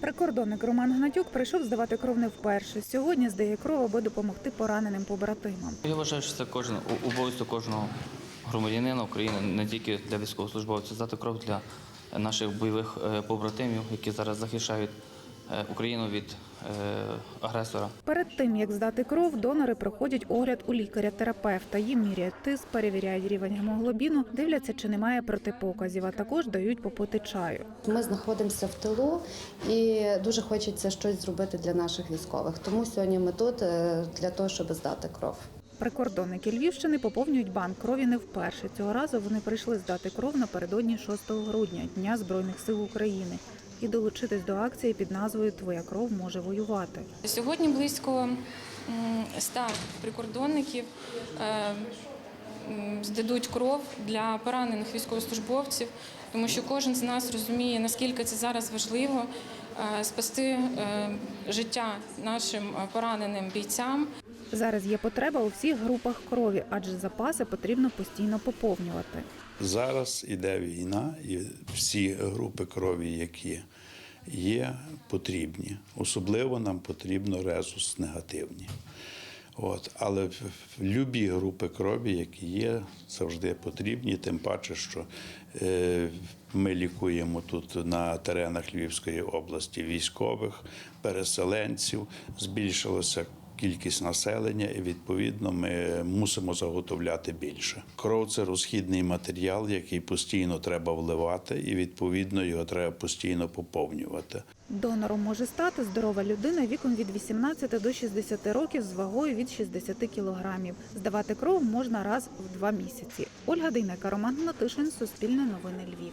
Прикордонник Роман Гнатюк прийшов здавати кров не вперше. Сьогодні здає кров, аби допомогти пораненим побратимам. Я вважаю, що це кожен обов'язок кожного громадянина України, не тільки для військовослужбовців, здати кров для наших бойових е, побратимів, які зараз захищають Україну від е, агресора. Перед тим як здати кров, донори проходять огляд у лікаря-терапевта. Їм міряють тиск, перевіряють рівень гемоглобіну, дивляться, чи немає протипоказів, а також дають попити чаю. Ми знаходимося в тилу і дуже хочеться щось зробити для наших військових. Тому сьогодні ми тут е, для того, щоб здати кров. Прикордонники Львівщини поповнюють банк крові не вперше. Цього разу вони прийшли здати кров напередодні 6 грудня, Дня Збройних сил України, і долучитись до акції під назвою Твоя кров може воювати. Сьогодні близько м, 100 прикордонників е, здадуть кров для поранених військовослужбовців, тому що кожен з нас розуміє, наскільки це зараз важливо е, спасти е, життя нашим пораненим бійцям. Зараз є потреба у всіх групах крові, адже запаси потрібно постійно поповнювати. Зараз іде війна, і всі групи крові, які є, потрібні. Особливо нам потрібно резус негативні. От. Але любі групи крові, які є, завжди потрібні, тим паче, що е, ми лікуємо тут на теренах Львівської області військових, переселенців, збільшилося кількість населення, і відповідно ми мусимо заготовляти більше. Кров це розхідний матеріал, який постійно треба вливати, і відповідно його треба постійно поповнювати. Донором може стати здорова людина віком від 18 до 60 років з вагою від 60 кілограмів. Здавати кров можна раз в два місяці. Ольга Дейнека, Роман Гнатишин, Суспільне новини Львів.